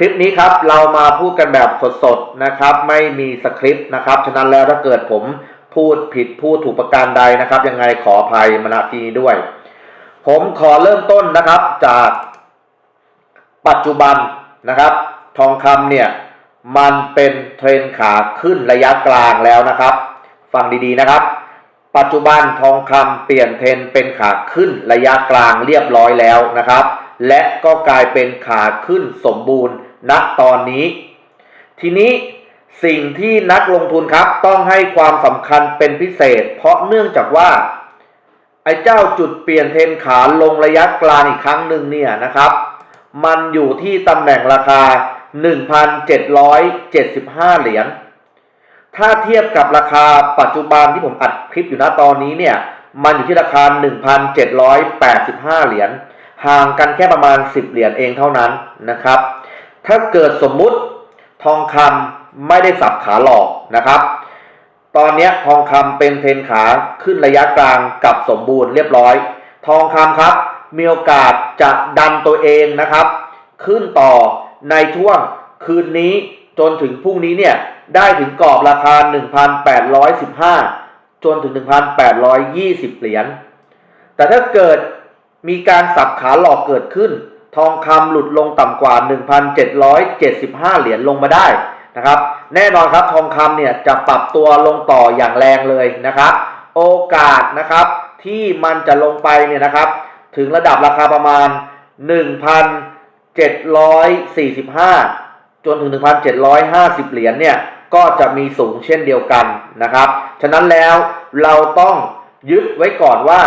คลิปนี้ครับเรามาพูดกันแบบสดๆนะครับ ไม่มีสคริปต์นะครับฉะนั้นแล้วถ้าเกิดผมพูดผิดพูดถูกประการใดนะครับ ยังไงขออภัยมาณที่นี้ด้วย ผมขอเริ่มต้นนะครับจากปัจจุบันนะครับ ทองคำเนี่ยมันเป็นเทรนขาขึ้นระยะกลางแล้วนะครับ ฟังดีๆนะครับ ปัจจุบันทองคำเปลี่ยนเทรนเป็นขาขึ้นระยะกลางเรียบร้อยแล้วนะครับ และก็กลายเป็นขาขึ้นสมบูรณ์ ณตอนนี้ ทีนี้สิ่งที่นักลงทุนครับต้องให้ความสำคัญเป็นพิเศษ เพราะเนื่องจากว่า ไอ้เจ้าจุดเปลี่ยนเทนขาลงระยะกลางอีกครั้งหนึ่งเนี่ยนะครับ มันอยู่ที่ตำแหน่งราคา 1,775 เหรียญถ้าเทียบกับราคาปัจจุบันที่ผมอัดคลิปอยู่นะตอนนี้เนี่ย มันอยู่ที่ราคา 1,785 เหรียญห่างกันแค่ประมาณ 10 เหรียญเองเท่านั้นนะครับ ถ้าเกิดสมมุติทองคำไม่ได้สับขาหลอกนะครับ ตอนนี้ทองคำเป็นเทรนขาขึ้นระยะกลางกับสมบูรณ์เรียบร้อย ทองคำครับ มีโอกาสจะดันตัวเองนะครับ ขึ้นต่อในช่วงคืนนี้จนถึงพรุ่งนี้เนี่ยได้ถึงกรอบราคา 1,815 จนถึง 1,820 เหรียญ แต่ถ้าเกิดมีการสับขาหลอกเกิดขึ้น ทองคำหลุดลงต่ำกว่า 1,775 เหรียญลงมาได้นะครับ แน่นอนครับทองคำเนี่ยจะปรับตัวลงต่ออย่างแรงเลยนะครับ โอกาสนะครับที่มันจะลงไปเนี่ยนะครับ ถึงระดับราคาประมาณ 1,745 จนถึง 1,750 เหรียญเนี่ยก็จะมีสูงเช่นเดียวกันนะครับ ฉะนั้นแล้วเราต้องยึดไว้ก่อนว่า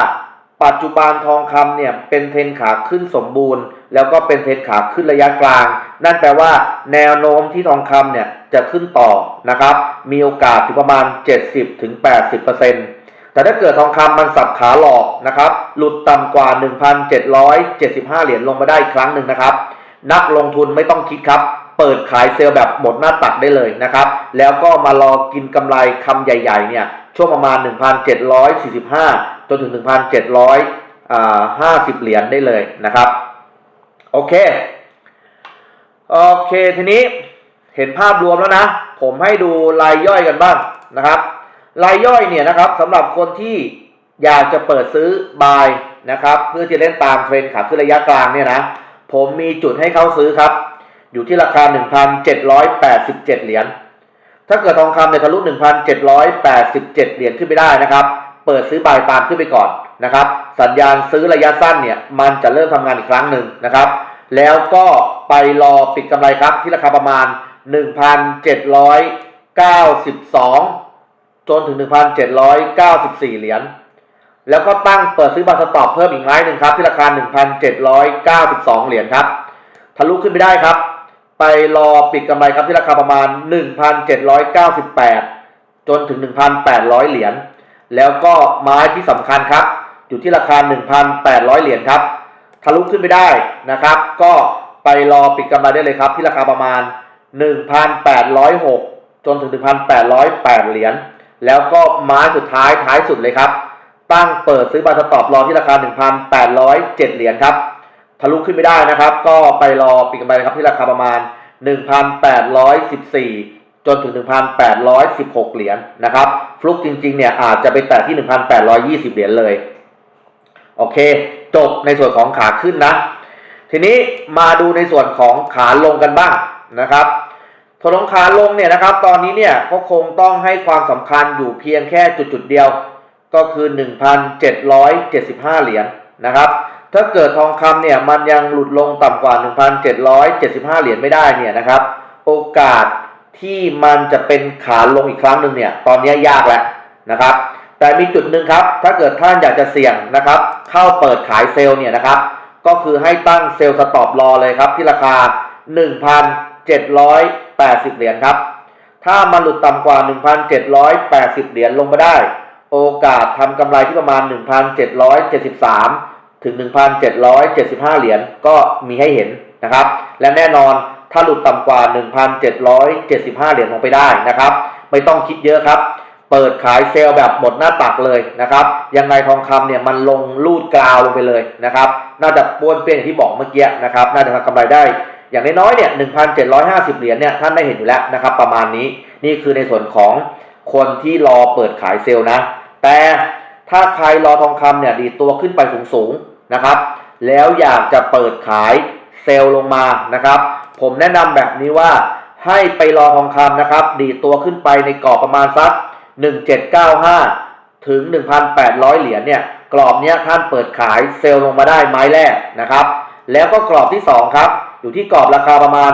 ปัจจุบันทองคำเนี่ยเป็นเทรนขาขึ้นสมบูรณ์ แล้วก็เป็นเทรนขาขึ้นระยะกลาง นั่นแปลว่าแนวโน้มที่ทองคำเนี่ยจะขึ้นต่อนะครับ มีโอกาสถึงประมาณ 70-80%แต่ถ้าเกิดทองคำมันสับขาหลอกนะครับ หลุดต่ำกว่า 1,775 เหรียญลงมาได้อีกครั้งหนึ่งนะครับ นักลงทุนไม่ต้องคิดครับ เปิดขายเซลล์แบบหมดหน้าตักได้เลยนะครับ แล้วก็มารอกินกำไรคำใหญ่ ๆ เนี่ย ช่วงประมาณ 1,745 จนถึง 1,750 เหรียญได้เลยนะครับ โอเค โอเคทีนี้เห็นภาพรวมแล้วนะ ผมให้ดูรายย่อยกันบ้างนะครับ รายย่อยเนี่ยนะครับสำหรับคนที่อยากจะเปิดซื้อบายนะครับ เพื่อที่จะเล่นตามเทรนด์ขาขึ้นระยะกลางเนี่ยนะ ผมมีจุดให้เขาซื้อครับ อยู่ที่ราคา 1,787 เหรียญถ้าเกิดทองคำเนี่ยทะลุ 1,787 เหรียญขึ้นไปได้นะครับ เปิดซื้อบายตามขึ้นไปก่อน นะครับ สัญญาณซื้อระยะสั้นเนี่ยมันจะเริ่มทำงานอีกครั้งหนึ่งนะครับ แล้วก็ไปรอปิดกำไรครับที่ราคาประมาณ 1,792 จนถึง 1,794 เหรียญแล้วก็ตั้งเปิดซื้อบาสต็อปเพิ่มอีกไม้หนึ่งครับที่ราคา 1,792 เหรียญครับทะลุขึ้นไปได้ครับ ไปรอปิดกำไรครับที่ราคาประมาณ 1,798 จนถึง 1,800 เหรียญแล้วก็ไม้ที่สำคัญครับ อยู่ที่ราคา 1,800 เหรียญครับ ทะลุขึ้นไปได้นะครับ ก็ไปรอปิดกำไรได้เลยครับ ที่ราคาประมาณ 1,806 จนถึง 1,808 เหรียญ แล้วก็ไม้สุดท้ายท้ายสุดเลยครับ ตั้งเปิดซื้อบาสต็อปรอที่ราคา 1,807 เหรียญครับ ทะลุขึ้นไม่ได้นะครับ ก็ไปรอปิดกำไรครับที่ราคาประมาณ 1,814จนถึง 1,816 เหรียญนะครับ ฟลุกจริงๆ เนี่ย อาจจะไปแตะที่ 1,820 เหรียญเลย โอเค จบในส่วนของขาขึ้นนะ ทีนี้มาดูในส่วนของขาลงกันบ้างนะครับส่วนของขาลงเนี่ยนะครับ ตอนนี้เนี่ยก็คงต้องให้ความสำคัญอยู่เพียงแค่จุดๆเดียว ก็คือ 1,775 เหรียญนะครับ ถ้าเกิดทองคำเนี่ยมันยังหลุดลงต่ำกว่า 1,775 เหรียญไม่ได้เนี่ยนะครับ โอกาสที่มันจะเป็นขาลงอีกครั้งหนึ่งเนี่ย ตอนนี้ยากแล้วนะครับ แต่มีจุดหนึ่งครับ ถ้าเกิดท่านอยากจะเสี่ยงนะครับ เข้าเปิดขายเซลล์เนี่ยนะครับ ก็คือให้ตั้งเซลล์สต็อปรอเลยครับ ที่ราคา 1,780 เหรียญครับ ถ้ามันหลุดต่ำกว่า 1,780 เหรียญลงมาได้ โอกาสทำกำไรที่ประมาณ 1,773 ถึง 1,775 เหรียญก็มีให้เห็นนะครับ และแน่นอนถ้าหลุดต่ำกว่า 1,775 เหรียญลงไปได้นะครับ ไม่ต้องคิดเยอะครับ เปิดขายเซลล์แบบหมดหน้าตักเลยนะครับ ยังไงทองคำเนี่ยมันลงลูดกราวลงไปเลยนะครับ น่าจะป้วนเปี้ยนอย่างที่บอกเมื่อกี้นะครับ น่าจะทำกำไรได้ อย่างน้อยๆเนี่ย 1,750 เหรียญเนี่ยท่านได้เห็นอยู่แล้วนะครับ ประมาณนี้ นี่คือในส่วนของคนที่รอเปิดขายเซลล์นะ แต่ถ้าใครรอทองคำเนี่ยดีตัวขึ้นไปสูงๆนะครับ แล้วอยากจะเปิดขายเซลล์ลงมานะครับ ผมแนะนำแบบนี้ว่าให้ไปรอทองคำนะครับ ดีตัวขึ้นไปในกรอบประมาณสัก 1795 ถึง 1,800 เหรียญเนี่ยกรอบเนี้ยท่านเปิดขายเซลล์ลงมาได้ไม้แรกนะครับ แล้วก็กรอบที่ 2 ครับ อยู่ที่กรอบราคาประมาณ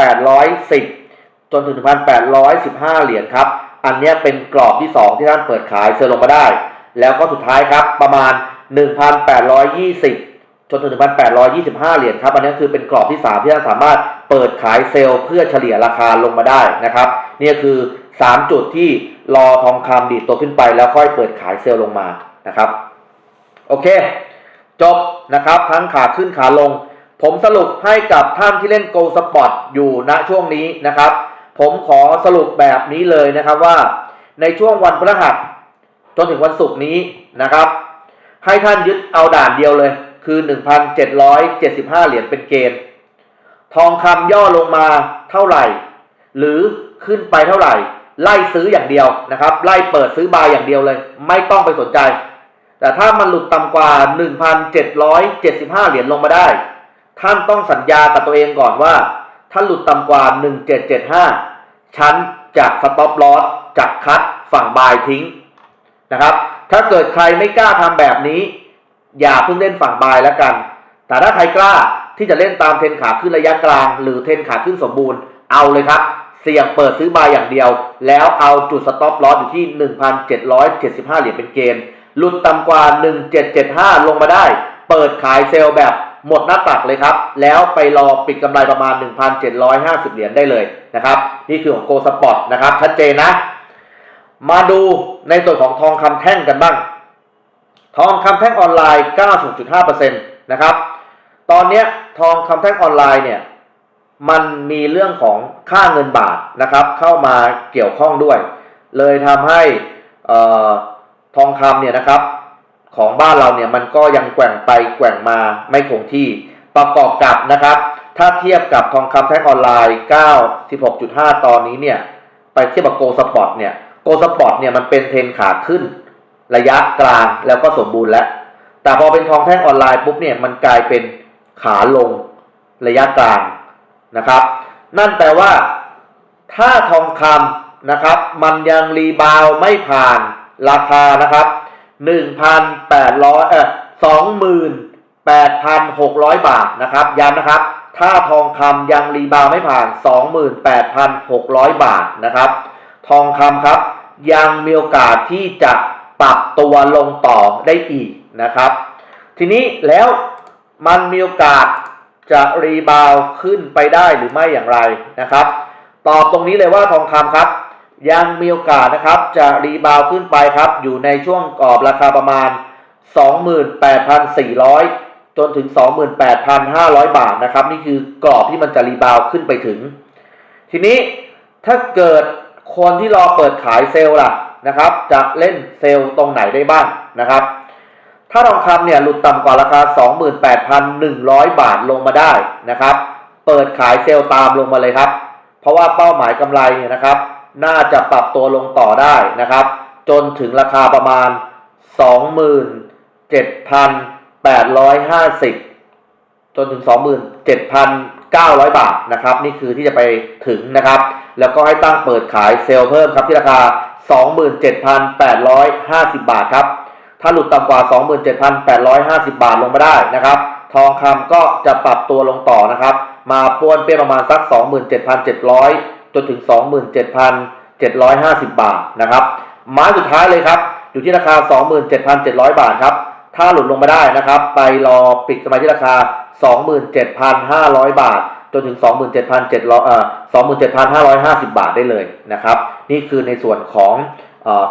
1,810 จนถึง 1,815 เหรียญครับ อันเนี้ยเป็นกรอบที่ 2 ที่ท่านเปิดขายเซลล์ลงมาได้ แล้วก็สุดท้ายครับประมาณ 1,820จนถึง1,825 เหรียญครับ อันนี้คือเป็นกรอบที่ 3 ที่ท่านสามารถเปิดขายเซลล์เพื่อเฉลี่ยราคาลงมาได้นะครับ นี่คือ 3จุดที่รอทองคำดีดตัวขึ้นไปแล้วค่อยเปิดขายเซลล์ลงมานะครับ โอเค จบนะครับทั้งขาขึ้นขาลง ผมสรุปให้กับท่านที่เล่น Go Spot อยู่ณช่วงนี้นะครับ ผมขอสรุปแบบนี้เลยนะครับว่า ในช่วงวันพฤหัสจนถึงวันศุกร์นี้นะครับ ให้ท่านยึดเอาด่านเดียวเลย คือ 1,775 เหรียญเป็นเกณฑ์ทองคำย่อลงมาเท่าไหร่ หรือขึ้นไปเท่าไหร่ ไล่ซื้ออย่างเดียวนะครับ ไล่เปิดซื้อบายอย่างเดียวเลย ไม่ต้องไปสนใจ แต่ถ้ามันหลุดต่ำกว่า 1,775 เหรียญลงมาได้ ท่านต้องสัญญากับตัวเองก่อนว่า ถ้าหลุดต่ำกว่า 1775 ฉันจะสต็อปลอสจะคัดฝั่งบายทิ้งนะครับ ถ้าเกิดใครไม่กล้าทำแบบนี้ อย่าเพิ่งเล่นฝั่งบายแล้วกัน แต่ถ้าใครกล้าที่จะเล่นตามเทรนขาขึ้นระยะกลาง หรือเทรนขาขึ้นสมบูรณ์เอาเลยครับ เสี่ยงเปิดซื้อบายอย่างเดียว แล้วเอาจุดสต็อปลอสอยู่ที่ 1,775 เหรียญเป็นเกณฑ์หลุดต่ำกว่า 1775 ลงมาได้ เปิดขายเซลล์แบบหมดหน้าตักเลยครับ แล้วไปรอปิดกำไรประมาณ 1,750 เหรียญได้เลยนะครับ นี่คือของโกสปอร์ตนะครับ ชัดเจนนะ มาดูในส่วนของทองคำแท่งกันบ้าง ทองคำแท่งออนไลน์90.5%นะครับ ตอนนี้ทองคำแท่งออนไลน์เนี่ย มันมีเรื่องของค่าเงินบาทนะครับ เข้ามาเกี่ยวข้องด้วย เลยทำให้ทองคำเนี่ยนะครับ ของบ้านเราเนี่ยมันก็ยังแกว่งไปแกว่งมาไม่คงที่ประกอบกับนะครับ ถ้าเทียบกับทองคำแท่งออนไลน์96.5 ตอนนี้เนี่ยไปเทียบกับโกลสปอร์ตเนี่ยโกลสปอร์ตเนี่ยมันเป็นเทรนขาขึ้น ระยะกลางแล้วก็สมบูรณ์แล้ว แต่พอเป็นทองแท่งออนไลน์ปุ๊บเนี่ยมันกลายเป็นขาลงระยะกลาง นะครับ นั่นแปลว่า ถ้าทองคำนะครับ มันยังรีบาวไม่ผ่านราคานะครับ1,800เอ่อ28,600 บาทนะครับย้ำนะครับ ถ้าทองคำยังรีบาวไม่ผ่าน 28,600 บาทนะครับ ทองคำครับ ยังมีโอกาสที่จะปรับตัวลงต่อได้อีกนะครับ ทีนี้แล้วมันมีโอกาส จะรีบาวขึ้นไปได้หรือไม่อย่างไรนะครับ ตอบตรงนี้เลยว่าทองคำครับ ยังมีโอกาสนะครับจะรีบาวขึ้นไปครับ อยู่ในช่วงกรอบราคาประมาณ 28,400 จนถึง 28,500 บาทนะครับ นี่คือกรอบที่มันจะรีบาวขึ้นไปถึง ทีนี้ถ้าเกิดคนที่รอเปิดขายเซลล์ล่ะนะครับ จะเล่นเซลล์ตรงไหนได้บ้างนะครับ ถ้าทองคำเนี่ยหลุดต่ำกว่าราคา 28,100 บาทลงมาได้นะครับ เปิดขายเซลล์ตามลงมาเลยครับ เพราะว่าเป้าหมายกำไรเนี่ยนะครับ น่าจะปรับตัวลงต่อได้นะครับ จนถึงราคาประมาณ 27,850 จนถึง 27,900 บาทนะครับ นี่คือที่จะไปถึงนะครับ แล้วก็ให้ตั้งเปิดขายเซลล์เพิ่มครับที่ราคา 27,850 บาทครับ ถ้าหลุดต่ำกว่า 27,850 บาทลงมาได้นะครับ ทองคำก็จะปรับตัวลงต่อนะครับ มาป้วนเปี้ยนประมาณสัก 27,700 จนถึง 27,750 บาทนะครับไม้สุดท้ายเลยครับ อยู่ที่ราคา 27,700 บาทครับ ถ้าหลุดลงมาได้นะครับ ไปรอปิดกำไรที่ราคา 27,500 บาท จนถึง 27,700เอ่อ27,550 บาทได้เลยนะครับ นี่คือในส่วนของ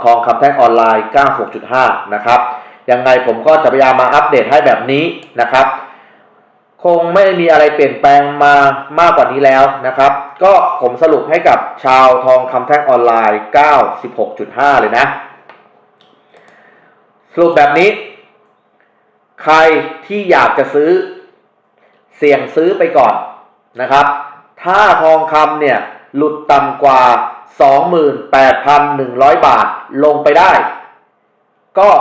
ทองคำแท่งออนไลน์ 96.5 นะครับ ยังไงผมก็จะพยายามมาอัปเดตให้แบบนี้นะครับ คงไม่มีอะไรเปลี่ยนแปลงมามากกว่านี้แล้วนะครับ ก็ผมสรุปให้กับชาวทองคำแท่งออนไลน์ 96.5 เลยนะ สรุปแบบนี้ ใครที่อยากจะซื้อเสี่ยงซื้อไปก่อนนะครับ ถ้าทองคำเนี่ยหลุดต่ำกว่า 28,100 บาทลงไปได้ ก็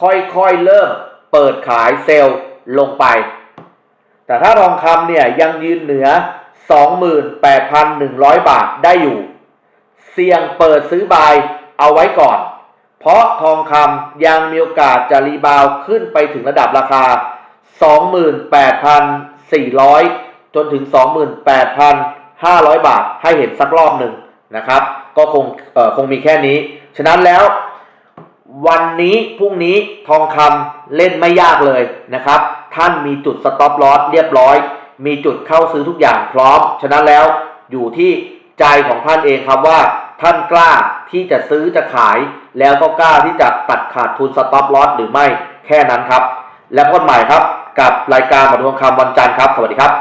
ค่อยๆเริ่มเปิดขายเซลล์ลงไป แต่ถ้าทองคำเนี่ยยังยืนเหนือ 28,100 บาทได้อยู่ เสี่ยงเปิดซื้อบายเอาไว้ก่อน เพราะทองคำยังมีโอกาสจะรีบาวขึ้นไปถึงระดับราคา 28,400 จนถึง 28,500 บาทให้เห็นสักรอบหนึ่ง นะครับ ก็คงคงมีแค่นี้ ฉะนั้นแล้ววันนี้พรุ่งนี้ทองคำเล่นไม่ยากเลยนะครับ ท่านมีจุดสต็อปลอสเรียบร้อย มีจุดเข้าซื้อทุกอย่างพร้อม ฉะนั้นแล้วอยู่ที่ใจของท่านเองครับว่าท่านกล้าที่จะซื้อจะขาย แล้วก็กล้าที่จะตัดขาดทุนสต็อปลอสหรือไม่แค่นั้นครับ แล้วพบกันใหม่ครับกับรายการมาทวงคำวันจันทร์ครับ สวัสดีครับ